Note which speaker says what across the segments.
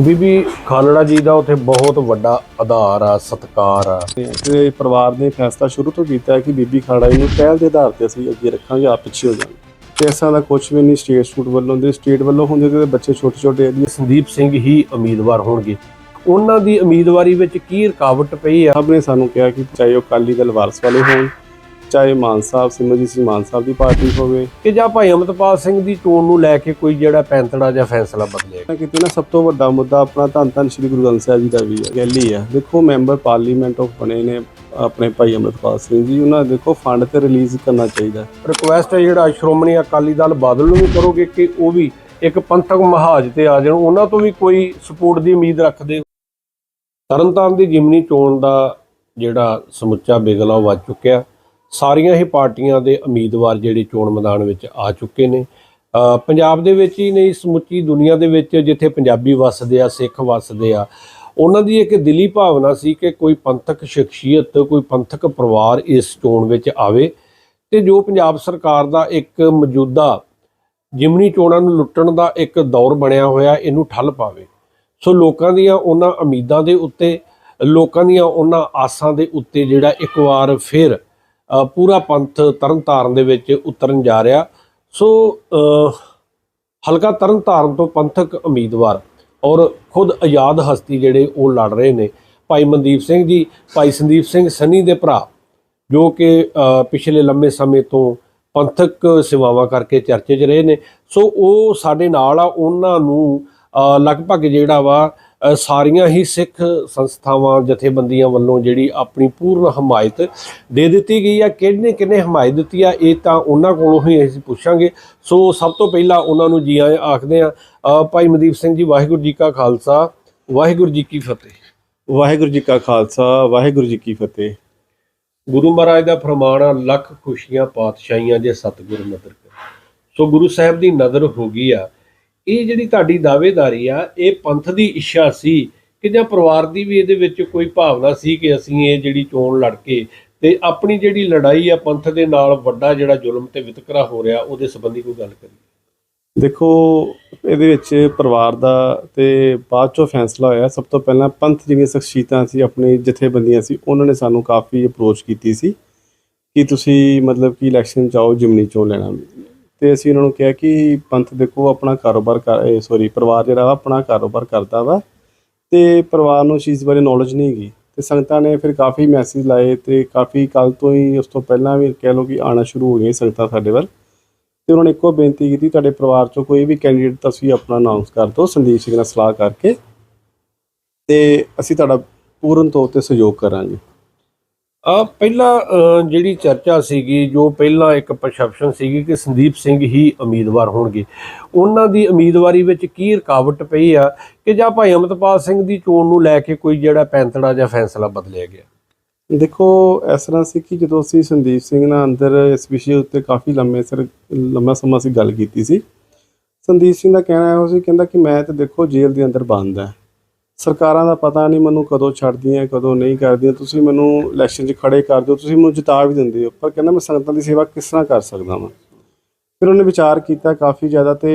Speaker 1: ਬੀਬੀ ਖਾਲੜਾ ਜੀ ਦਾ ਉੱਥੇ ਬਹੁਤ ਵੱਡਾ ਆਧਾਰ ਆ ਸਤਕਾਰ ਆ।
Speaker 2: ਤੇ ਪਰਿਵਾਰ ਨੇ ਫੈਸਲਾ ਸ਼ੁਰੂ ਤੋਂ ਕੀਤਾ ਹੈ ਕਿ ਬੀਬੀ ਖਾੜਾ ਜੀ ਨੂੰ ਪਹਿਲ ਦੇ ਆਧਾਰ ਤੇ ਅਸੀਂ ਅੱਗੇ ਰੱਖਾਂਗੇ ਆਪ ਪਿੱਛੇ ਹੋ ਜਾਵਾਂਗੇ। ਤੇ ਤਰ੍ਹਾਂ ਦਾ ਕੁਝ ਵੀ ਨਹੀਂ ਸਟੇਟ ਸੂਟ ਵੱਲੋਂ ਦੇ ਸਟੇਟ ਵੱਲੋਂ ਹੁੰਦੇ ਤੇ ਬੱਚੇ ਛੋਟੇ ਛੋਟੇ ਜੀ।
Speaker 1: ਸੰਦੀਪ ਸਿੰਘ ਹੀ ਉਮੀਦਵਾਰ ਹੋਣਗੇ। ਉਹਨਾਂ ਦੀ ਉਮੀਦਵਾਰੀ ਵਿੱਚ ਕੀ ਰੁਕਾਵਟ ਪਈ ਆ?
Speaker 2: ਸਭ ਨੇ ਸਾਨੂੰ ਕਿਹਾ ਕਿ ਚਾਹੇ ਉਹ ਅਕਾਲੀ ਦਲ ਵਾਰਸ ਵਾਲੇ ਹੋਣ ਚਾਹੇ ਮਾਨ ਸਾਹਿਬ ਸਿਮਰਜੀਤ ਸਿੰਘ ਮਾਨ ਸਾਹਿਬ ਦੀ ਪਾਰਟੀ ਹੋਵੇ
Speaker 1: ਕਿ ਜਾਂ ਭਾਈ ਅਮਰਪਾਲ ਸਿੰਘ ਦੀ ਚੋਣ ਨੂੰ ਲੈ ਕੇ ਕੋਈ ਜਿਹੜਾ ਪੈਂਤੜਾ ਜਾਂ ਫੈਸਲਾ ਬਦਲੇਗਾ
Speaker 2: ਕਿਤੇ ਨਾ ਸਭ ਤੋਂ ਵੱਡਾ ਮੁੱਦਾ ਆਪਣਾ ਧੰਨ ਧੰਨ ਸ਼੍ਰੀ ਗੁਰੂ ਗ੍ਰੰਥ ਸਾਹਿਬ ਜੀ ਦਾ ਵੀ ਹੈ ਗੈਲੀ ਹੈ ਦੇਖੋ ਮੈਂਬਰ ਪਾਰਲੀਮੈਂਟ ਆਫ ਬਣੇ ਨੇ ਆਪਣੇ ਭਾਈ ਅਮਰਪਾਲ ਸਿੰਘ ਜੀ ਉਹਨਾਂ ਦੇਖੋ ਫੰਡ ਤੇ ਰਿਲੀਜ਼ ਕਰਨਾ ਚਾਹੀਦਾ।
Speaker 1: ਰਿਕੁਐਸਟ ਹੈ ਜਿਹੜਾ ਸ਼੍ਰੋਮਣੀ ਅਕਾਲੀ ਦਲ ਬਾਦਲ ਨੂੰ ਵੀ ਕਰੋਗੇ ਕਿ ਉਹ ਵੀ ਇੱਕ ਪੰਥਕ ਮਹਾਜ ਤੇ ਆ ਜਾਣ ਉਹਨਾਂ ਤੋਂ ਵੀ ਕੋਈ ਸਪੋਰਟ ਦੀ ਉਮੀਦ ਰੱਖਦੇ ਹੋ? ਤਰਨਤਾਰਨ ਦੀ ਜਿਮਨੀ ਚੋਣ ਦਾ ਜਿਹੜਾ ਸਮੁੱਚਾ ਬਿਗਲਾ ਵੱਜ ਚੁੱਕਿਆ ਸਾਰੀਆਂ ਹੀ ਪਾਰਟੀਆਂ ਦੇ ਉਮੀਦਵਾਰ ਜਿਹੜੇ ਚੋਣ ਮੈਦਾਨ ਵਿੱਚ ਆ ਚੁੱਕੇ ਨੇ। ਪੰਜਾਬ ਦੇ ਵਿੱਚ ਹੀ ਨਹੀਂ, ਸਮੁੱਚੀ ਦੁਨੀਆ ਦੇ ਵਿੱਚ ਜਿੱਥੇ ਪੰਜਾਬੀ ਵੱਸਦੇ ਆ, ਸਿੱਖ ਵੱਸਦੇ ਆ, ਉਹਨਾਂ ਦੀ ਇੱਕ ਦਿਲੀ ਭਾਵਨਾ ਸੀ ਕਿ ਕੋਈ ਪੰਥਕ ਸ਼ਖਸੀਅਤ, ਕੋਈ ਪੰਥਕ ਪਰਿਵਾਰ ਇਸ ਚੋਣ ਵਿੱਚ ਆਵੇ ਤੇ ਜੋ ਪੰਜਾਬ ਸਰਕਾਰ ਦਾ ਇੱਕ ਮੌਜੂਦਾ ਜਿਮਨੀ ਚੋਣਾਂ ਨੂੰ ਲੁੱਟਣ ਦਾ ਇੱਕ ਦੌਰ ਬਣਿਆ ਹੋਇਆ, ਇਹਨੂੰ ਠੱਲ ਪਾਵੇ। ਸੋ ਲੋਕਾਂ ਦੀਆਂ ਉਹਨਾਂ ਉਮੀਦਾਂ ਦੇ ਉੱਤੇ, ਲੋਕਾਂ ਦੀਆਂ ਉਹਨਾਂ ਆਸਾਂ ਦੇ ਉੱਤੇ ਜਿਹੜਾ ਇੱਕ ਵਾਰ ਫਿਰ ਪੂਰਾ ਪੰਥ ਤਰਨਤਾਰਨ ਦੇ ਵਿੱਚ ਉਤਰਨ ਜਾ ਰਿਹਾ। ਸੋ ਅ, ਹਲਕਾ ਤਰਨਤਾਰਨ ਤੋਂ ਪੰਥਕ ਉਮੀਦਵਾਰ ਔਰ ਖੁਦ ਆਜ਼ਾਦ ਹਸਤੀ ਜਿਹੜੇ ਉਹ ਲੜ ਰਹੇ ਨੇ। ਭਾਈ ਮਨਦੀਪ ਸਿੰਘ ਜੀ ਭਾਈ ਸੰਦੀਪ ਸਿੰਘ ਸਨੀ ਦੇ ਭਰਾ ਜੋ ਕਿ ਪਿਛਲੇ ਲੰਮੇ ਸਮੇਂ ਤੋਂ ਪੰਥਕ ਸੇਵਾਵਾਂ ਕਰਕੇ ਚਰਚੇ 'ਚ ਰਹੇ ਨੇ। ਸੋ ਉਹ ਸਾਡੇ ਨਾਲ ਆ ਉਹਨਾਂ ਨੂੰ ਲਗਭਗ ਜਿਹੜਾ ਵਾ ਸਾਰੀਆਂ ਹੀ ਸਿੱਖ ਸੰਸਥਾਵਾਂ ਜਥੇਬੰਦੀਆਂ ਵੱਲੋਂ ਜਿਹੜੀ ਆਪਣੀ ਪੂਰਨ ਹਮਾਇਤ ਦੇ ਦਿੱਤੀ ਗਈ ਆ। ਕਿਹਨੇ ਕਿਹਨੇ ਹਮਾਇਤ ਦਿੱਤੀ ਆ ਇਹ ਤਾਂ ਉਹਨਾਂ ਕੋਲੋਂ ਹੀ ਅਸੀਂ ਪੁੱਛਾਂਗੇ। ਸੋ ਸਭ ਤੋਂ ਪਹਿਲਾਂ ਉਹਨਾਂ ਨੂੰ ਜੀ ਆਖਦੇ ਆ ਭਾਈ ਮਨਦੀਪ ਸਿੰਘ ਜੀ ਵਾਹਿਗੁਰੂ ਜੀ ਕਾ ਖਾਲਸਾ ਵਾਹਿਗੁਰੂ ਜੀ ਕੀ ਫਤਿਹ।
Speaker 2: ਵਾਹਿਗੁਰੂ ਜੀ ਕਾ ਖਾਲਸਾ ਵਾਹਿਗੁਰੂ ਜੀ ਕੀ ਫਤਿਹ।
Speaker 1: ਗੁਰੂ ਮਹਾਰਾਜ ਦਾ ਫਰਮਾਨ ਆ ਲੱਖ ਖੁਸ਼ੀਆਂ ਪਾਤਸ਼ਾਹੀਆਂ ਜੇ ਸਤਿਗੁਰ ਨਦਰ ਕਰ। ਸੋ ਗੁਰੂ ਸਾਹਿਬ ਦੀ ਨਜ਼ਰ ਹੋ ਗਈ ਆ ਇਹ ਜਿਹੜੀ ਤੁਹਾਡੀ ਦਾਅਵੇਦਾਰੀ ਆ, ਇਹ ਪੰਥ ਦੀ ਇੱਛਾ ਸੀ ਕਿ ਜਾਂ ਪਰਿਵਾਰ ਦੀ ਵੀ ਇਹਦੇ ਵਿੱਚ ਕੋਈ ਭਾਵਨਾ ਸੀ ਕਿ ਅਸੀਂ ਇਹ ਜਿਹੜੀ ਚੋਣ ਲੜ ਕੇ ਤੇ ਆਪਣੀ ਜਿਹੜੀ ਲੜਾਈ ਆ ਪੰਥ ਦੇ ਨਾਲ ਵੱਡਾ ਜਿਹੜਾ ਜ਼ੁਲਮ ਤੇ ਵਿਤਕਰਾ ਹੋ ਰਿਹਾ, ਉਹਦੇ ਸੰਬੰਧੀ ਕੋਈ ਗੱਲ ਕਰੀਏ?
Speaker 2: ਦੇਖੋ, ਇਹਦੇ ਵਿੱਚ ਪਰਿਵਾਰ ਦਾ ਤੇ ਬਾਅਦ ਚੋਂ ਫੈਸਲਾ ਹੋਇਆ, ਸਭ ਤੋਂ ਪਹਿਲਾਂ ਪੰਥ ਜਿਹੜੀਆਂ ਸ਼ਖਸੀਅਤਾਂ ਸੀ, ਆਪਣੇ ਜਥੇਬੰਦੀਆਂ ਸੀ, ਉਹਨਾਂ ਨੇ ਸਾਨੂੰ ਕਾਫੀ ਅਪਰੋਚ ਕੀਤੀ ਸੀ ਕਿ ਤੁਸੀਂ ਮਤਲਬ ਕਿ ਇਲੈਕਸ਼ਨ ਚਾਹੋ ਜਿਮਨੀ ਚੋਣ ਲੈਣਾ। ਤੇ ਅਸੀਂ ਉਹਨਾਂ ਨੂੰ ਕਿਹਾ ਕਿ ਪੰਥ ਦੇਖੋ, ਆਪਣਾ ਕਾਰੋਬਾਰ ਕਰ ਸੌਰੀ ਪਰਿਵਾਰ ਜਿਹੜਾ ਵਾ, ਆਪਣਾ ਕਾਰੋਬਾਰ ਕਰਦਾ ਵਾ। ਤੇ ਪਰਿਵਾਰ ਨੂੰ ਚੀਜ਼ ਬਾਰੇ ਨੌਲੇਜ ਨਹੀਂ ਗਈ ਤੇ ਸੰਗਤਾਂ ਨੇ ਫਿਰ ਕਾਫੀ ਮੈਸੇਜ ਲਾਏ ਤੇ ਕਾਫੀ ਕੱਲ ਤੋਂ ਹੀ, ਉਸ ਤੋਂ ਪਹਿਲਾਂ ਵੀ ਕਹਿ ਲਓ ਕਿ ਆਣਾ ਸ਼ੁਰੂ ਹੋ ਗਈਆਂ ਸੰਗਤਾਂ ਸਾਡੇ ਵੱਲ। ਤੇ ਉਹਨਾਂ ਨੇ ਇੱਕੋ ਬੇਨਤੀ ਕੀਤੀ, ਤੁਹਾਡੇ ਪਰਿਵਾਰ ਚੋਂ ਕੋਈ ਵੀ ਕੈਂਡੀਡੇਟ ਤੁਸੀਂ ਆਪਣਾ ਅਨਾਉਂਸ ਕਰ ਦਿਓ, ਸੰਦੀਪ ਸਿੰਘ ਨਾਲ ਸਲਾਹ ਕਰਕੇ। ਤੇ ਅਸੀਂ ਤੁਹਾਡਾ ਪੂਰਨ ਤੌਰ ਤੇ ਸਹਿਯੋਗ ਕਰਾਂਗੇ।
Speaker 1: ਆ ਪਹਿਲਾਂ ਜਿਹੜੀ ਚਰਚਾ ਸੀਗੀ, ਜੋ ਪਹਿਲਾਂ ਇੱਕ ਪਰਸੈਪਸ਼ਨ ਸੀਗੀ ਕਿ ਸੰਦੀਪ ਸਿੰਘ ਹੀ ਉਮੀਦਵਾਰ ਹੋਣਗੇ, ਉਹਨਾਂ ਦੀ ਉਮੀਦਵਾਰੀ ਵਿੱਚ ਕੀ ਰੁਕਾਵਟ ਪਈ ਆ ਕਿ ਜਾਂ ਭਾਈ ਅਮਰਪਾਲ ਸਿੰਘ ਦੀ ਚੋਣ ਨੂੰ ਲੈ ਕੇ ਕੋਈ ਜਿਹੜਾ ਪੈਂਤੜਾ ਜਾਂ ਫੈਸਲਾ ਬਦਲਿਆ ਗਿਆ?
Speaker 2: ਦੇਖੋ, ਇਸ ਤਰ੍ਹਾਂ ਸੀ ਕਿ ਜਦੋਂ ਅਸੀਂ ਸੰਦੀਪ ਸਿੰਘ ਨਾਲ ਅੰਦਰ ਇਸ ਵਿਸ਼ੇ ਉੱਤੇ ਕਾਫੀ ਲੰਮੇ ਸਰ, ਲੰਮਾ ਸਮਾਂ ਅਸੀਂ ਗੱਲ ਕੀਤੀ ਸੀ, ਸੰਦੀਪ ਸਿੰਘ ਦਾ ਕਹਿਣਾ ਇਹੋ ਸੀ, ਕਹਿੰਦਾ ਕਿ ਮੈਂ ਤੇ ਦੇਖੋ ਜੇਲ੍ਹ ਦੇ ਅੰਦਰ ਬੰਦ ਹੈ ਸਰਕਾਰਾਂ ਦਾ ਪਤਾ ਨਹੀਂ ਮੈਨੂੰ ਕਦੋਂ ਛੱਡਦੀਆਂ, ਕਦੋਂ ਨਹੀਂ ਕਰਦੀਆਂ। ਤੁਸੀਂ ਮੈਨੂੰ ਇਲੈਕਸ਼ਨ 'ਚ ਖੜੇ ਕਰ ਦਿਓ, ਤੁਸੀਂ ਮੈਨੂੰ ਜਿਤਾ ਵੀ ਦਿੰਦੇ ਹੋ। ਪਰ ਕਹਿੰਦਾ ਮੈਂ ਸੰਗਤਾਂ ਦੀ ਸੇਵਾ ਕਿਸ ਤਰ੍ਹਾਂ ਕਰ ਸਕਦਾ ਵਾਂ? ਫਿਰ ਉਹਨੇ ਵਿਚਾਰ ਕੀਤਾ ਕਾਫੀ ਜ਼ਿਆਦਾ ਤੇ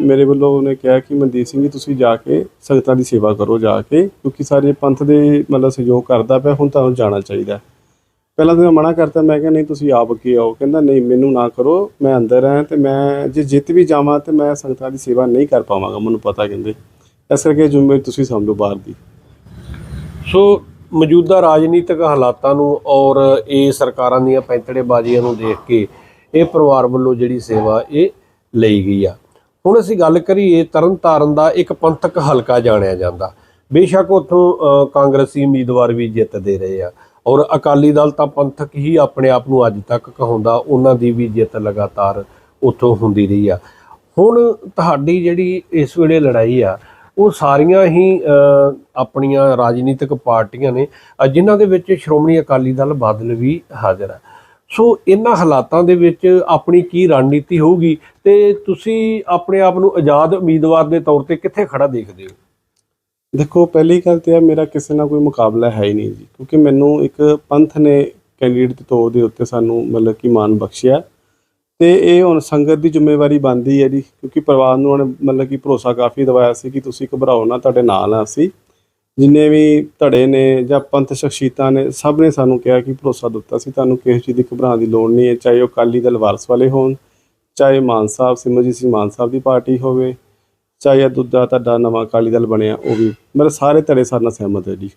Speaker 2: ਮੇਰੇ ਵੱਲੋਂ ਉਹਨੇ ਕਿਹਾ ਕਿ ਮਨਦੀਪ ਸਿੰਘ ਜੀ, ਤੁਸੀਂ ਜਾ ਕੇ ਸੰਗਤਾਂ ਦੀ ਸੇਵਾ ਕਰੋ ਜਾ ਕੇ, ਕਿਉਂਕਿ ਸਾਰੇ ਪੰਥ ਦੇ ਮਤਲਬ ਸਹਿਯੋਗ ਕਰਦਾ ਪਿਆ, ਹੁਣ ਤੁਹਾਨੂੰ ਜਾਣਾ ਚਾਹੀਦਾ। ਪਹਿਲਾਂ ਤਾਂ ਮੈਂ ਮਨਾ ਕਰਤਾ, ਮੈਂ ਕਿਹਾ, ਨਹੀਂ, ਤੁਸੀਂ ਆਪ ਅੱਗੇ ਆਓ। ਕਹਿੰਦਾ, ਨਹੀਂ, ਮੈਨੂੰ ਨਾ ਕਰੋ, ਮੈਂ ਅੰਦਰ ਹਾਂ ਤੇ ਮੈਂ ਜੇ ਜਿੱਤ ਵੀ ਜਾਵਾਂ ਤੇ ਮੈਂ ਸੰਗਤਾਂ ਦੀ ਸੇਵਾ ਨਹੀਂ ਕਰ ਪਾਵਾਂਗਾ, ਮੈਨੂੰ ਪਤਾ ਕਹਿੰਦੇ। ਇਸ ਕਰਕੇ ਜ਼ਿੰਮੇਵਾਰੀ ਤੁਸੀਂ ਸਮਝੋ ਬਾਹਰ ਦੀ।
Speaker 1: ਸੋ ਮੌਜੂਦਾ ਰਾਜਨੀਤਿਕ ਹਾਲਾਤਾਂ ਨੂੰ ਔਰ ਇਹ ਸਰਕਾਰਾਂ ਦੀਆਂ ਪੈਂਤੜੇਬਾਜ਼ੀਆਂ ਨੂੰ ਦੇਖ ਕੇ ਇਹ ਪਰਿਵਾਰ ਵੱਲੋਂ ਜਿਹੜੀ ਸੇਵਾ ਇਹ ਲਈ ਗਈ ਆ। ਹੁਣ ਅਸੀਂ ਗੱਲ ਕਰੀਏ ਤਰਨਤਾਰਨ ਦਾ ਇੱਕ ਪੰਥਕ ਹਲਕਾ ਜਾਣਿਆ ਜਾਂਦਾ। ਬੇਸ਼ੱਕ ਉੱਥੋਂ ਕਾਂਗਰਸੀ ਉਮੀਦਵਾਰ ਵੀ ਜਿੱਤਦੇ ਰਹੇ ਆ। ਔਰ ਅਕਾਲੀ ਦਲ ਤਾਂ ਪੰਥਕ ਹੀ ਆਪਣੇ ਆਪ ਨੂੰ ਅੱਜ ਤੱਕ ਕਹਾਉਂਦਾ, ਉਹਨਾਂ ਦੀ ਵੀ ਜਿੱਤ ਲਗਾਤਾਰ ਉੱਥੋਂ ਹੁੰਦੀ ਰਹੀ ਆ। ਹੁਣ ਤੁਹਾਡੀ ਜਿਹੜੀ ਇਸ ਵੇਲੇ ਲੜਾਈ ਆ ਉਹ ਸਾਰੀਆਂ ਹੀ ਆਪਣੀਆਂ ਰਾਜਨੀਤਿਕ ਪਾਰਟੀਆਂ ਨੇ ਜਿਨ੍ਹਾਂ ਦੇ ਵਿੱਚ ਸ਼੍ਰੋਮਣੀ ਅਕਾਲੀ ਦਲ ਬਾਦਲ ਵੀ ਹਾਜ਼ਰ ਹੈ ਸੋ ਇਹਨਾਂ ਹਾਲਾਤਾਂ ਦੇ ਵਿੱਚ ਆਪਣੀ ਕੀ ਰਣਨੀਤੀ ਹੋਊਗੀ ਤੇ ਤੁਸੀਂ ਆਪਣੇ ਆਪ ਨੂੰ ਆਜ਼ਾਦ ਉਮੀਦਵਾਰ ਦੇ ਤੌਰ ਤੇ ਕਿੱਥੇ ਖੜਾ ਦੇਖਦੇ ਹੋ?
Speaker 2: ਦੇਖੋ, ਪਹਿਲੀ ਗੱਲ ਤੇ ਆ, ਮੇਰਾ ਕਿਸੇ ਨਾਲ ਕੋਈ ਮੁਕਾਬਲਾ ਹੈ ਹੀ ਨਹੀਂ ਜੀ, ਕਿਉਂਕਿ ਮੈਨੂੰ ਇੱਕ ਪੰਥ ਨੇ ਕੈਂਡੀਡੇਟ ਦੇ ਤੌਰ ਦੇ ਉੱਤੇ ਸਾਨੂੰ ਮਤਲਬ ਕਿ ਮਾਨ ਬਖਸ਼ਿਆ। ਤੇ ਇਹ ਹੁਣ ਸੰਗਤ ਦੀ ਜ਼ਿੰਮੇਵਾਰੀ ਬਣਦੀ ਹੈ ਜੀ, ਕਿਉਂਕਿ ਪਰਿਵਾਰ ਨੂੰ ਉਹਨੇ ਮਤਲਬ ਕਿ ਭਰੋਸਾ ਕਾਫੀ ਦਵਾਇਆ ਸੀ ਕਿ ਤੁਸੀਂ ਘਬਰਾਓ ਨਾ, ਤੁਹਾਡੇ ਨਾਲ ਆ ਅਸੀਂ। ਜਿੰਨੇ ਵੀ ਧੜੇ ਨੇ ਜਾਂ ਪੰਥ ਸ਼ਖਸੀਅਤਾਂ ਨੇ, ਸਭ ਨੇ ਸਾਨੂੰ ਕਿਹਾ ਕਿ ਭਰੋਸਾ ਦਿੱਤਾ ਸੀ, ਤੁਹਾਨੂੰ ਕਿਸੇ ਚੀਜ਼ ਦੀ ਘਬਰਾਉਣ ਦੀ ਲੋੜ ਨਹੀਂ ਹੈ, ਚਾਹੇ ਉਹ ਅਕਾਲੀ ਦਲ ਵਾਰਸ ਵਾਲੇ ਹੋਣ, ਚਾਹੇ ਮਾਨ ਸਾਹਿਬ, ਸਿਮਰਜੀਤ ਸਿੰਘ ਮਾਨ ਸਾਹਿਬ ਦੀ ਪਾਰਟੀ ਹੋਵੇ, ਚਾਹੇ ਦੁੱਧਾ ਤੁਹਾਡਾ ਨਵਾਂ ਅਕਾਲੀ ਦਲ ਬਣਿਆ, ਉਹ ਵੀ। ਮਤਲਬ ਸਾਰੇ ਧੜੇ ਸਾਡੇ ਨਾਲ ਸਹਿਮਤ ਹੈ ਜੀ।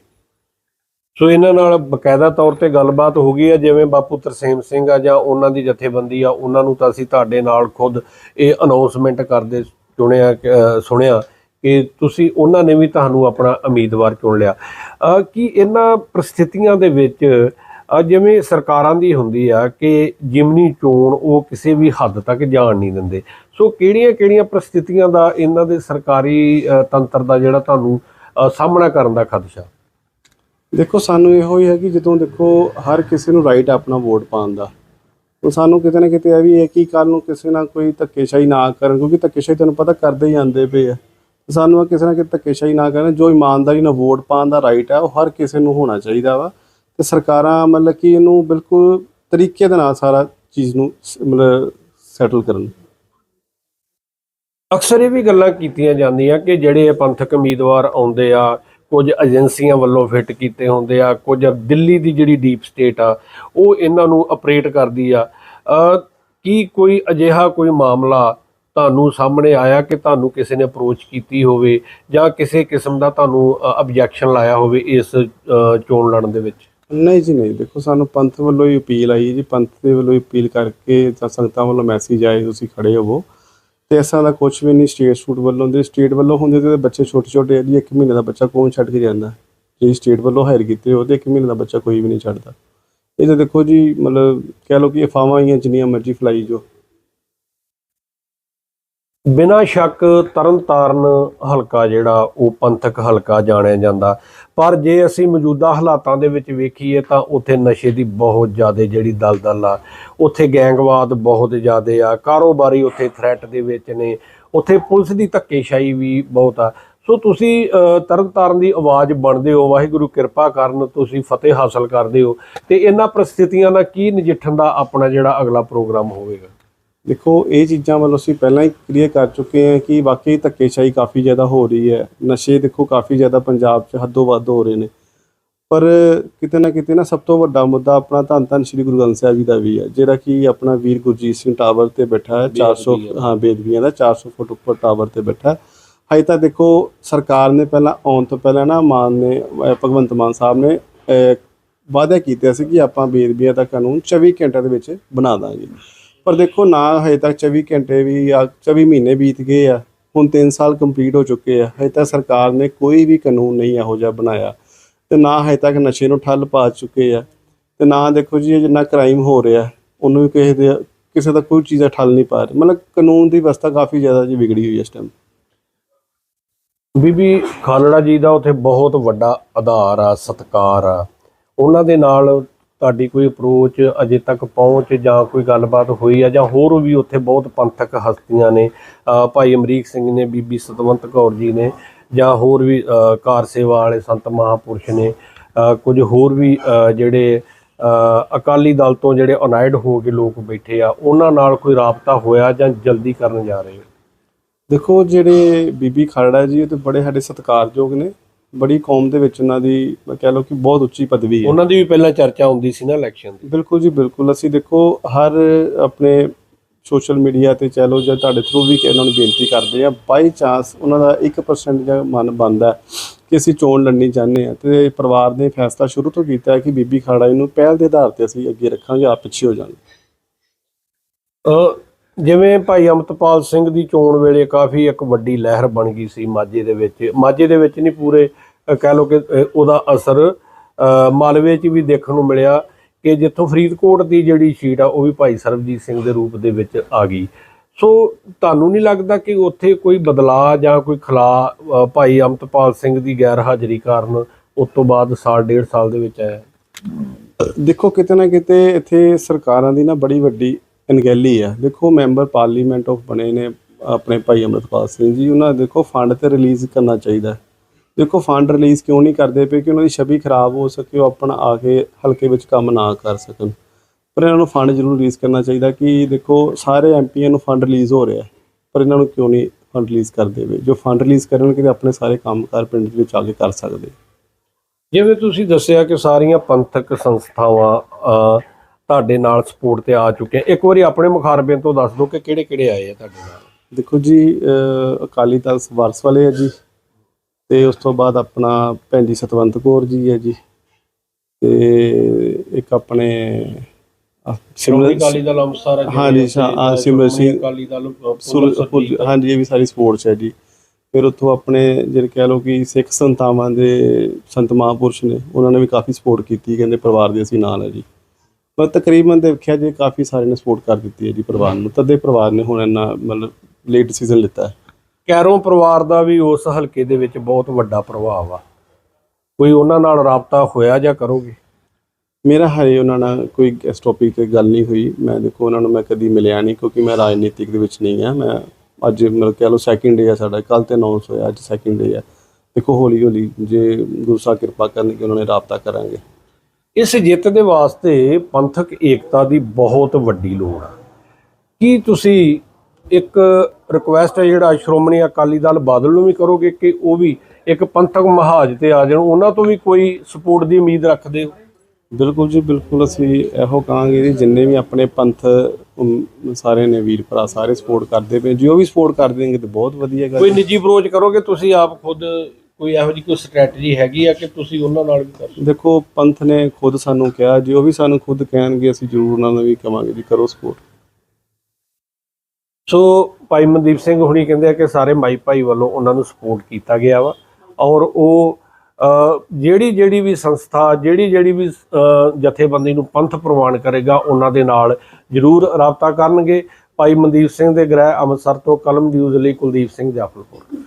Speaker 1: ਸੋ ਇਹਨਾਂ ਨਾਲ ਬਕਾਇਦਾ ਤੌਰ ਤੇ ਗੱਲਬਾਤ ਹੋ ਗਈ ਹੈ ਜਿਵੇਂ ਬਾਪੂ ਤਰਸੇਮ ਸਿੰਘ ਆ ਜਾਂ ਉਹਨਾਂ ਦੀ ਜਥੇਬੰਦੀ ਆ ਉਹਨਾਂ ਨੂੰ ਤਾਂ ਅਸੀਂ ਤੁਹਾਡੇ ਨਾਲ ਖੁਦ ਇਹ ਅਨਾਉਂਸਮੈਂਟ ਕਰਦੇ ਚੁਣਿਆ ਕਿ, ਸੁਣਿਆ ਕਿ ਤੁਸੀਂ ਉਹਨਾਂ ਨੇ ਵੀ ਤੁਹਾਨੂੰ ਆਪਣਾ ਉਮੀਦਵਾਰ ਚੁਣ ਲਿਆ। ਅਹ, ਕੀ ਇਹਨਾਂ ਪ੍ਰਸਥਿਤੀਆਂ ਦੇ ਵਿੱਚ ਜਿਵੇਂ ਸਰਕਾਰਾਂ ਦੀ ਹੁੰਦੀ ਆ ਕਿ ਜਿਮਨੀ ਚੋਣ ਉਹ ਕਿਸੇ ਵੀ ਹੱਦ ਤੱਕ ਜਾਣ ਨਹੀਂ ਦਿੰਦੇ। ਸੋ ਕਿਹੜੀਆਂ-ਕਿਹੜੀਆਂ ਪ੍ਰਸਥਿਤੀਆਂ ਦਾ ਇਹਨਾਂ ਦੇ ਸਰਕਾਰੀ ਤੰਤਰ ਦਾ ਜਿਹੜਾ ਤੁਹਾਨੂੰ ਸਾਹਮਣਾ ਕਰਨ ਦਾ ਖਦਸ਼ਾ?
Speaker 2: ਦੇਖੋ, ਸਾਨੂੰ ਇਹੋ ਹੀ ਹੈ ਕਿ ਜਦੋਂ ਦੇਖੋ ਹਰ ਕਿਸੇ ਨੂੰ ਰਾਈਟ ਆਪਣਾ ਵੋਟ ਪਾਉਣ ਦਾ। ਉਹ ਸਾਨੂੰ ਕਿਤੇ ਨਾ ਕਿਤੇ ਇਹ ਵੀ ਹੈ ਕਿ ਕੱਲ ਨੂੰ ਕਿਸੇ ਨਾਲ ਕੋਈ ਧੱਕੇਸ਼ਾਹੀ ਨਾ ਕਰਨ, ਕਿਉਂਕਿ ਧੱਕੇਸ਼ਾਹੀ ਤੁਹਾਨੂੰ ਪਤਾ ਕਰਦੇ ਹੀ ਆਂਦੇ ਪਏ ਆ। ਸਾਨੂੰ ਇਹ ਕਿਸੇ ਨਾ ਕਿਤੇ ਧੱਕੇਸ਼ਾਹੀ ਨਾ ਕਰਨ, ਜੋ ਇਮਾਨਦਾਰੀ ਨਾਲ ਵੋਟ ਪਾਉਣ ਦਾ ਰਾਈਟ ਹੈ ਉਹ ਹਰ ਕਿਸੇ ਨੂੰ ਹੋਣਾ ਚਾਹੀਦਾ ਵਾ। ਤੇ ਸਰਕਾਰਾਂ ਮਤਲਬ ਕਿ ਇਹਨੂੰ ਬਿਲਕੁਲ ਤਰੀਕੇ ਦੇ ਨਾਲ ਸਾਰਾ ਚੀਜ਼ ਨੂੰ ਮਤਲਬ ਸੈਟਲ ਕਰਨ।
Speaker 1: ਅਕਸਰ ਇਹ ਵੀ ਗੱਲਾਂ ਕੀਤੀਆਂ ਜਾਂਦੀਆਂ ਕਿ ਜਿਹੜੇ ਪੰਥਕ ਉਮੀਦਵਾਰ ਆਉਂਦੇ ਆ ਕੁਝ ਏਜੰਸੀਆਂ ਵੱਲੋਂ ਫਿੱਟ ਕੀਤੇ ਹੁੰਦੇ ਆ, ਕੁਝ ਦਿੱਲੀ ਦੀ ਜਿਹੜੀ ਡੀਪ ਸਟੇਟ ਆ, ਉਹ ਇਹਨਾਂ ਨੂੰ ਆਪਰੇਟ ਕਰਦੀ ਆ। ਕੀ ਕੋਈ ਅਜਿਹਾ ਕੋਈ ਮਾਮਲਾ ਤੁਹਾਨੂੰ ਸਾਹਮਣੇ ਆਇਆ ਕਿ ਤੁਹਾਨੂੰ ਕਿਸੇ ਨੇ ਅਪਰੋਚ ਕੀਤੀ ਹੋਵੇ ਜਾਂ ਕਿਸੇ ਕਿਸਮ ਦਾ ਤੁਹਾਨੂੰ ਆਬਜੈਕਸ਼ਨ ਲਾਇਆ ਹੋਵੇ ਇਸ ਚੋਣ ਲੜਨ ਦੇ ਵਿੱਚ?
Speaker 2: ਨਹੀਂ ਜੀ, ਨਹੀਂ। ਦੇਖੋ, ਸਾਨੂੰ ਪੰਥ ਵੱਲੋਂ ਹੀ ਅਪੀਲ ਆਈ ਜੀ। ਪੰਥ ਦੇ ਵੱਲੋਂ ਹੀ ਅਪੀਲ ਕਰਕੇ ਜਾਂ ਸੰਗਤਾਂ ਵੱਲੋਂ ਮੈਸੇਜ ਆਏ, ਤੁਸੀਂ ਖੜੇ ਹੋਵੋ। ਤੇ ਇਸ ਤਰ੍ਹਾਂ ਦਾ ਕੁਝ ਵੀ ਨਹੀਂ ਸਟੇਟ ਸ਼ੂਟ ਵੱਲੋਂ ਦੇ ਸਟੇਟ ਵੱਲੋਂ ਹੁੰਦੇ ਤੇ ਬੱਚੇ ਛੋਟੇ ਛੋਟੇ ਆ ਜੀ, ਇੱਕ ਮਹੀਨੇ ਦਾ ਬੱਚਾ ਕੌਣ ਛੱਡ ਕੇ ਜਾਂਦਾ? ਜੇ ਸਟੇਟ ਵੱਲੋਂ ਹਾਇਰ ਕੀਤੇ ਹੋ ਤੇ ਇੱਕ ਮਹੀਨੇ ਦਾ ਬੱਚਾ ਕੋਈ ਵੀ ਨਹੀਂ ਛੱਡਦਾ। ਇਹ ਤਾਂ ਦੇਖੋ ਜੀ, ਮਤਲਬ ਕਹਿ ਲਓ ਕਿ ਅਫਵਾਹਾਂ ਆਈਆਂ ਜਿੰਨੀਆਂ ਮਰਜ਼ੀ ਫਲਾਈ ਜੋ।
Speaker 1: ਬਿਨਾਂ ਸ਼ੱਕ ਤਰਨਤਾਰਨ ਹਲਕਾ ਜਿਹੜਾ, ਉਹ ਪੰਥਕ ਹਲਕਾ ਜਾਣਿਆ ਜਾਂਦਾ। ਪਰ ਜੇ ਅਸੀਂ ਮੌਜੂਦਾ ਹਾਲਾਤਾਂ ਦੇ ਵਿੱਚ ਵੇਖੀਏ ਤਾਂ ਉੱਥੇ ਨਸ਼ੇ ਦੀ ਬਹੁਤ ਜ਼ਿਆਦਾ ਜਿਹੜੀ ਦਲਦਲ ਆ, ਉੱਥੇ ਗੈਂਗਵਾਦ ਬਹੁਤ ਜ਼ਿਆਦਾ ਆ, ਕਾਰੋਬਾਰੀ ਉੱਥੇ ਥ੍ਰੈਟ ਦੇ ਵਿੱਚ ਨੇ, ਉੱਥੇ ਪੁਲਿਸ ਦੀ ਧੱਕੇਸ਼ਾਹੀ ਵੀ ਬਹੁਤ ਆ। ਸੋ ਤੁਸੀਂ ਤਰਨਤਾਰਨ ਦੀ ਆਵਾਜ਼ ਬਣਦੇ ਹੋ, ਵਾਹਿਗੁਰੂ ਕਿਰਪਾ ਕਰਨ ਤੁਸੀਂ ਫਤਿਹ ਹਾਸਲ ਕਰਦੇ ਹੋ, ਤੇ ਇਹਨਾਂ ਪ੍ਰਸਥਿਤੀਆਂ ਦਾ ਕੀ ਨਜਿੱਠਣ ਦਾ ਆਪਣਾ ਜਿਹੜਾ ਅਗਲਾ ਪ੍ਰੋਗਰਾਮ ਹੋਵੇਗਾ?
Speaker 2: ਦੇਖੋ ਇਹ ਚੀਜ਼ਾਂ ਵੱਲੋਂ ਅਸੀਂ ਪਹਿਲਾਂ ਹੀ ਕਲੀਅਰ ਕਰ ਚੁੱਕੇ ਹਾਂ ਕਿ ਵਾਕਈ ਧੱਕੇਸ਼ਾਹੀ ਕਾਫੀ ਜ਼ਿਆਦਾ ਹੋ ਰਹੀ ਹੈ। ਨਸ਼ੇ ਦੇਖੋ ਕਾਫੀ ਜ਼ਿਆਦਾ ਪੰਜਾਬ 'ਚ ਹੱਦੋਂ ਵੱਧ ਹੋ ਰਹੇ ਨੇ। ਪਰ ਕਿਤੇ ਨਾ ਕਿਤੇ ਨਾ ਸਭ ਤੋਂ ਵੱਡਾ ਮੁੱਦਾ ਆਪਣਾ ਧੰਨ ਧੰਨ ਸ੍ਰੀ ਗੁਰੂ ਗ੍ਰੰਥ ਸਾਹਿਬ ਜੀ ਦਾ ਵੀ ਹੈ ਜਿਹੜਾ ਕਿ ਆਪਣਾ ਵੀਰ ਗੁਰਜੀਤ ਸਿੰਘ ਟਾਵਰ ਤੇ ਬੈਠਾ ਹੈ 400
Speaker 1: ਬੇਅਦਬੀ ਹੈ।
Speaker 2: ਬੇਦਬੀਆਂ ਦਾ 400 ਫੁੱਟ ਉੱਪਰ ਟਾਵਰ ਤੇ ਬੈਠਾ ਹੈ। ਹਜੇ ਤਾਂ ਦੇਖੋ ਸਰਕਾਰ ਨੇ ਪਹਿਲਾਂ ਆਉਣ ਤੋਂ ਪਹਿਲਾਂ ਨਾ ਮਾਨ ਨੇ ਭਗਵੰਤ ਮਾਨ ਸਾਹਿਬ ਨੇ ਵਾਅਦਾ ਕੀਤਾ ਸੀ ਕਿ ਆਪਾਂ ਬੇਦਬੀਆਂ ਦਾ ਕਾਨੂੰਨ 24 ਘੰਟਿਆਂ ਦੇ ਵਿੱਚ ਬਣਾ ਦਾਂਗੇ। ਪਰ ਦੇਖੋ ਨਾ, ਹਜੇ ਤੱਕ 24 ਘੰਟੇ ਵੀ ਆ 24 ਮਹੀਨੇ ਬੀਤ ਗਏ ਆ, ਹੁਣ 3 ਸਾਲ ਕੰਪਲੀਟ ਹੋ ਚੁੱਕੇ ਆ, ਹਜੇ ਤੱਕ ਸਰਕਾਰ ਨੇ ਕੋਈ ਵੀ ਕਾਨੂੰਨ ਨਹੀਂ ਇਹੋ ਜਿਹਾ ਬਣਾਇਆ। ਤੇ ਨਾ ਹਜੇ ਤੱਕ ਨਸ਼ੇ ਨੂੰ ਠੱਲ ਪਾ ਚੁੱਕੇ ਆ, ਤੇ ਨਾ ਦੇਖੋ ਜੀ ਇਹ ਜਿੰਨਾ ਕ੍ਰਾਈਮ ਹੋ ਰਿਹਾ, ਉਹਨੂੰ ਵੀ ਕਿਸੇ ਦੇ, ਕਿਸੇ ਦਾ ਕੋਈ ਚੀਜ਼ ਦਾ ਠੱਲ ਨਹੀਂ ਪਾ ਰਿਹਾ। ਮਤਲਬ ਕਾਨੂੰਨ ਦੀ ਵਿਵਸਥਾ ਕਾਫੀ ਜ਼ਿਆਦਾ ਜੀ ਵਿਗੜੀ ਹੋਈ ਇਸ ਟਾਈਮ
Speaker 1: ਬੀਬੀ ਖਾਲੜਾ ਜੀ ਦਾ ਉੱਥੇ ਬਹੁਤ ਵੱਡਾ ਆਧਾਰ ਆ, ਸਤਕਾਰ ਆ। ਉਹਨਾਂ ਦੇ ਨਾਲ ਤੁਹਾਡੀ ਕੋਈ ਅਪਰੋਚ ਅਜੇ ਤੱਕ ਪਹੁੰਚ ਜਾਂ ਕੋਈ ਗੱਲਬਾਤ ਹੋਈ ਆ ਜਾਂ ਹੋਰ ਵੀ ਉੱਥੇ ਬਹੁਤ ਪੰਥਕ ਹਸਤੀਆਂ ਨੇ ਭਾਈ ਅਮਰੀਕ ਸਿੰਘ ਨੇ, ਬੀਬੀ ਸਤਵੰਤ ਕੌਰ ਜੀ ਨੇ ਜਾਂ ਹੋਰ ਵੀ ਕਾਰ ਸੇਵਾ ਵਾਲੇ ਸੰਤ ਮਹਾਪੁਰਸ਼ ਨੇ ਕੁਝ ਹੋਰ ਵੀ ਜਿਹੜੇ ਅਕਾਲੀ ਦਲ ਤੋਂ ਜਿਹੜੇ ਅਨਾਇਡ ਹੋ ਕੇ ਲੋਕ ਬੈਠੇ ਆ, ਉਹਨਾਂ ਨਾਲ ਕੋਈ ਰਾਬਤਾ ਹੋਇਆ ਜਾਂ ਜਲਦੀ ਕਰਨ ਜਾ ਰਹੇ ਹੋ?
Speaker 2: ਦੇਖੋ, ਜਿਹੜੇ ਬੀਬੀ ਖਰੜਾ ਜੀ ਉਹ ਤੇ ਬੜੇ ਸਾਡੇ ਸਤਿਕਾਰਯੋਗ ਨੇ। ਬੜੀ ਕੌਮ ਦੇ ਵਿੱਚ ਉਹਨਾਂ ਦੀ ਕਹਿ ਲਓ ਕਿ ਬਹੁਤ ਉੱਚੀ ਪਦਵੀ ਹੈ।
Speaker 1: ਉਹਨਾਂ ਦੀ ਵੀ ਪਹਿਲਾਂ ਚਰਚਾ ਹੁੰਦੀ ਸੀ ਨਾ ਇਲੈਕਸ਼ਨ ਦੀ।
Speaker 2: ਬਿਲਕੁਲ ਜੀ ਬਿਲਕੁਲ। ਅਸੀਂ ਦੇਖੋ ਹਰ ਆਪਣੇ ਸੋਸ਼ਲ ਮੀਡੀਆ ਤੇ ਚੈ ਲਓ ਜਾਂ ਤੁਹਾਡੇ ਥਰੂ ਵੀ ਕਿ ਇਹਨਾਂ ਨੂੰ ਬੇਨਤੀ ਕਰਦੇ ਆ ਬਾਈ ਚਾਂਸ ਉਹਨਾਂ ਦਾ 1% ਜਾਂ ਮਨ ਬੰਦਾ ਕਿ ਅਸੀਂ ਚੋਣ ਲੜਨੀ ਚਾਹੁੰਦੇ ਆ ਤੇ ਪਰਿਵਾਰ ਨੇ ਫੈਸਲਾ ਸ਼ੁਰੂ ਤੋਂ ਕੀਤਾ ਹੈ ਕਿ ਬੀਬੀ ਖਾੜਾ ਨੂੰ ਪਹਿਲ ਦੇ ਆਧਾਰ ਤੇ ਅਸੀਂ ਅੱਗੇ ਰੱਖਾਂਗੇ ਆਪ ਪਿੱਛੇ ਹੋ ਜਾਣਗੇ
Speaker 1: ਅ, ਜਿਵੇਂ ਭਾਈ ਅਮਤਪਾਲ ਸਿੰਘ ਦੀ ਚੋਣ ਵੇਲੇ ਕਾਫੀ ਇੱਕ ਵੱਡੀ ਲਹਿਰ ਬਣ ਗਈ ਸੀ ਮਾਝੇ ਦੇ ਵਿੱਚ। ਮਾਝੇ ਦੇ ਵਿੱਚ ਨਹੀਂ ਪੂਰੇ ਕਹਿ ਲਓ ਕਿ ਉਹਦਾ ਅਸਰ ਮਾਲਵੇ 'ਚ ਵੀ ਦੇਖਣ ਨੂੰ ਮਿਲਿਆ ਕਿ ਜਿੱਥੋਂ ਫਰੀਦਕੋਟ ਦੀ ਜਿਹੜੀ ਸੀਟ ਆ, ਉਹ ਵੀ ਭਾਈ ਸਰਬਜੀਤ ਸਿੰਘ ਦੇ ਰੂਪ ਦੇ ਵਿੱਚ ਆ ਗਈ। ਸੋ ਤੁਹਾਨੂੰ ਨਹੀਂ ਲੱਗਦਾ ਕਿ ਉੱਥੇ ਕੋਈ ਬਦਲਾਅ ਜਾਂ ਕੋਈ ਖਲਾ ਭਾਈ ਅਮਤਪਾਲ ਸਿੰਘ ਦੀ ਗੈਰ ਹਾਜ਼ਰੀ ਕਾਰਨ ਉਸ ਤੋਂ ਬਾਅਦ ਸਾਲ, ਡੇਢ ਸਾਲ ਦੇ ਵਿੱਚ ਆਇਆ?
Speaker 2: ਦੇਖੋ, ਕਿਤੇ ਨਾ ਕਿਤੇ ਇੱਥੇ ਸਰਕਾਰਾਂ ਦੀ ਨਾ ਬੜੀ ਵੱਡੀ ਅਣਗਹਿਲੀ ਆ। ਦੇਖੋ, ਮੈਂਬਰ ਪਾਰਲੀਮੈਂਟ ਆਫ ਬਣੇ ਨੇ ਆਪਣੇ ਭਾਈ ਅੰਮ੍ਰਿਤਪਾਲ ਸਿੰਘ ਜੀ, ਉਹਨਾਂ ਦੇਖੋ, ਫੰਡ ਤੇ ਰਿਲੀਜ਼ ਕਰਨਾ ਚਾਹੀਦਾ। ਦੇਖੋ ਫੰਡ ਰਿਲੀਜ਼ ਕਿਉਂ ਨਹੀਂ ਕਰਦੇ ਪਏ ਕਿ ਉਹਨਾਂ ਦੀ ਛਵੀ ਖਰਾਬ ਹੋ ਸਕੇ ਉਹ ਆਪਣਾ ਆ ਕੇ ਹਲਕੇ ਵਿੱਚ ਕੰਮ ਨਾ ਕਰ ਸਕਣ। ਪਰ ਇਹਨਾਂ ਨੂੰ ਫੰਡ ਜ਼ਰੂਰ ਰਿਲੀਜ਼ ਕਰਨਾ ਚਾਹੀਦਾ ਕਿ ਦੇਖੋ ਸਾਰੇ ਐਮਪੀਆਂ ਨੂੰ ਫੰਡ ਰਿਲੀਜ਼ ਹੋ ਰਿਹਾ ਪਰ ਇਹਨਾਂ ਨੂੰ ਕਿਉਂ ਨਹੀਂ ਫੰਡ ਰਿਲੀਜ਼ ਕਰਦੇ ਵੇ ਜੋ ਫੰਡ ਰਿਲੀਜ਼ ਕਰਨਗੇ ਤੇ ਆਪਣੇ ਸਾਰੇ ਕੰਮਕਾਰ ਪਿੰਡ ਦੇ ਵਿੱਚ ਆ ਕੇ ਕਰ ਸਕਦੇ।
Speaker 1: ਜਿਵੇਂ ਤੁਸੀਂ ਦੱਸਿਆ ਕਿ ਸਾਰੀਆਂ ਪੰਥਕ ਸੰਸਥਾਵਾਂ ਤੁਹਾਡੇ ਨਾਲ ਸਪੋਰਟ ਤੇ ਆ ਚੁੱਕੇ ਇੱਕ ਵਾਰੀ ਆਪਣੇ ਮੁਖਾਰਬਿਆਂ ਤੋਂ ਦੱਸ ਦਿਓ ਕਿ ਕਿਹੜੇ ਕਿਹੜੇ ਆਏ ਆ ਤੁਹਾਡੇ ਨਾਲ?
Speaker 2: ਦੇਖੋ ਜੀ ਅਕਾਲੀ ਦਲ ਵਾਰਸ ਵਾਲੇ ਆ ਜੀ। ਤੇ ਉਸ ਤੋਂ ਬਾਅਦ ਆਪਣਾ ਭੈਣ ਜੀ ਸਤਵੰਤ ਕੌਰ ਜੀ ਹੈ ਜੀ ਤੇ ਇੱਕ ਆਪਣੇ ਸਿਮਰਨ
Speaker 1: ਅਕਾਲੀ ਦਲ ਅੰਮ੍ਰਿਤਸਰ ਹੈ
Speaker 2: ਹਾਂਜੀ, ਸਿਮਰਨ ਸਿੰਘ। ਸੁਰ-
Speaker 1: ਪੁਲਿਸ
Speaker 2: ਹਾਂਜੀ ਇਹ ਵੀ ਸਾਰੀ ਸਪੋਰਟਸ ਹੈ ਜੀ। ਫਿਰ ਉੱਥੋਂ ਆਪਣੇ ਜਿਹੜੇ ਕਹਿ ਲਓ ਕਿ ਸਿੱਖ ਸੰਤਾਵਾਂ ਦੇ ਸੰਤ ਮਹਾਂਪੁਰਸ਼ ਨੇ ਉਹਨਾਂ ਨੇ ਵੀ ਕਾਫੀ ਸਪੋਰਟ ਕੀਤੀ ਕਹਿੰਦੇ ਪਰਿਵਾਰ ਦੇ ਅਸੀਂ ਨਾਲ ਹੈ ਜੀ। ਪਰ ਤਕਰੀਬਨ ਦੇਖਿਆ ਜੇ ਕਾਫੀ ਸਾਰੇ ਨੇ ਸਪੋਰਟ ਕਰ ਦਿੱਤੀ ਹੈ ਜੀ ਪਰਿਵਾਰ ਨੂੰ। ਤਦੇ ਪਰਿਵਾਰ ਨੇ ਹੁਣ ਇੰਨਾ ਮਤਲਬ ਲੇਟ ਡਿਸੀਜਨ ਲਿੱਤਾ ਹੈ।
Speaker 1: ਕੈਰੋਂ ਪਰਿਵਾਰ ਦਾ ਵੀ ਉਸ ਹਲਕੇ ਦੇ ਵਿੱਚ ਬਹੁਤ ਵੱਡਾ ਪ੍ਰਭਾਵ ਆ। ਕੋਈ ਉਹਨਾਂ ਨਾਲ ਰਾਬਤਾ ਹੋਇਆ ਜਾਂ ਕਰੋਗੇ?
Speaker 2: ਮੇਰਾ ਹਰੇ ਉਹਨਾਂ ਨਾਲ ਕੋਈ ਇਸ ਟੌਪਿਕ ਤੇ ਗੱਲ ਨਹੀਂ ਹੋਈ। ਮੈਂ ਦੇਖੋ ਉਹਨਾਂ ਨੂੰ ਮੈਂ ਕਦੀ ਮਿਲਿਆ ਨਹੀਂ ਕਿਉਂਕਿ ਮੈਂ ਰਾਜਨੀਤਿਕ ਦੇ ਵਿੱਚ ਨਹੀਂ ਆ। ਮੈਂ ਅੱਜ ਮਤਲਬ ਕਹਿ ਲਓ ਸੈਕਿੰਡ ਡੇ ਆ ਸਾਡਾ। ਕੱਲ ਤੇ ਅਨਾਉਂਸ ਹੋਇਆ ਅੱਜ ਸੈਕਿੰਡ ਡੇ ਆ। ਦੇਖੋ ਹੌਲੀ ਹੌਲੀ ਜੇ ਗੁਰੂ ਸਾਹਿਬ ਕਿਰਪਾ ਕਰਨਗੇ ਉਹਨਾਂ ਨੇ ਰਾਬਤਾ ਕਰਾਂਗੇ।
Speaker 1: ਇਸ ਜਿੱਤ ਦੇ ਵਾਸਤੇ ਪੰਥਕ ਏਕਤਾ ਦੀ ਬਹੁਤ ਵੱਡੀ ਲੋੜ ਆ। ਕੀ ਤੁਸੀਂ ਇੱਕ ਰਿਕੁਐਸਟ ਹੈ ਜਿਹੜਾ ਸ਼੍ਰੋਮਣੀ ਅਕਾਲੀ ਦਲ ਬਾਦਲ ਨੂੰ ਵੀ ਕਰੋਗੇ ਕਿ ਉਹ ਵੀ ਇੱਕ ਪੰਥਕ ਮਹਾਜ ਤੇ ਆ ਜਾਣ ਉਹਨਾਂ ਤੋਂ ਵੀ ਕੋਈ ਸਪੋਰਟ ਦੀ ਉਮੀਦ ਰੱਖਦੇ ਹੋ?
Speaker 2: ਬਿਲਕੁਲ ਜੀ ਬਿਲਕੁਲ ਅਸੀਂ ਇਹੋ ਕਹਾਂਗੇ ਜੀ ਜਿੰਨੇ ਵੀ ਆਪਣੇ ਪੰਥ ਸਾਰੇ ਨੇ ਵੀਰ ਭਰਾ ਸਾਰੇ ਸਪੋਰਟ ਕਰਦੇ ਪਏ ਜੋ ਵੀ ਸਪੋਰਟ ਕਰ ਦੇਣਗੇ ਤੇ ਬਹੁਤ ਵਧੀਆ ਗੱਲ
Speaker 1: ਕੋਈ ਨਿੱਜੀ ਅਪਰੋਚ ਕਰੋਗੇ ਤੁਸੀਂ ਆਪ ਖੁਦ ਕੋਈ ਇਹੋ ਜਿਹੀ ਕੋਈ ਸਟ੍ਰੈਟਜੀ ਹੈਗੀ ਆ ਕਿ ਤੁਸੀਂ ਉਹਨਾਂ ਨਾਲ ਵੀ ਕਰ
Speaker 2: ਦੇਖੋ ਪੰਥ ਨੇ ਖੁਦ ਸਾਨੂੰ ਕਿਹਾ ਜੋ ਵੀ ਸਾਨੂੰ ਖੁਦ ਕਹਿਣਗੇ ਅਸੀਂ ਜ਼ਰੂਰ ਉਹਨਾਂ ਨੂੰ ਵੀ ਕਵਾਂਗੇ ਜੀ ਕਰੋ ਸਪੋਰਟ
Speaker 1: ਸੋ ਭਾਈ ਮਨਦੀਪ ਸਿੰਘ ਹੁਣੀ ਕਹਿੰਦੇ ਆ ਕਿ ਸਾਰੇ ਮਾਈ ਭਾਈ ਵੱਲੋਂ ਉਹਨਾਂ ਨੂੰ ਸਪੋਰਟ ਕੀਤਾ ਗਿਆ ਵਾ। ਔਰ ਉਹ ਜਿਹੜੀ ਜਿਹੜੀ ਵੀ ਸੰਸਥਾ, ਜਿਹੜੀ ਜਿਹੜੀ ਵੀ ਜਥੇਬੰਦੀ ਨੂੰ ਪੰਥ ਪ੍ਰਵਾਨ ਕਰੇਗਾ, ਉਹਨਾਂ ਦੇ ਨਾਲ ਜ਼ਰੂਰ ਰਾਬਤਾ ਕਰਨਗੇ। ਭਾਈ ਮਨਦੀਪ ਸਿੰਘ ਦੇ ਗ੍ਰਹਿ ਅੰਮ੍ਰਿਤਸਰ ਤੋਂ ਕਲਮ ਨਿਊਜ਼ ਲਈ ਕੁਲਦੀਪ ਸਿੰਘ ਜਾਫਲਪੁਰ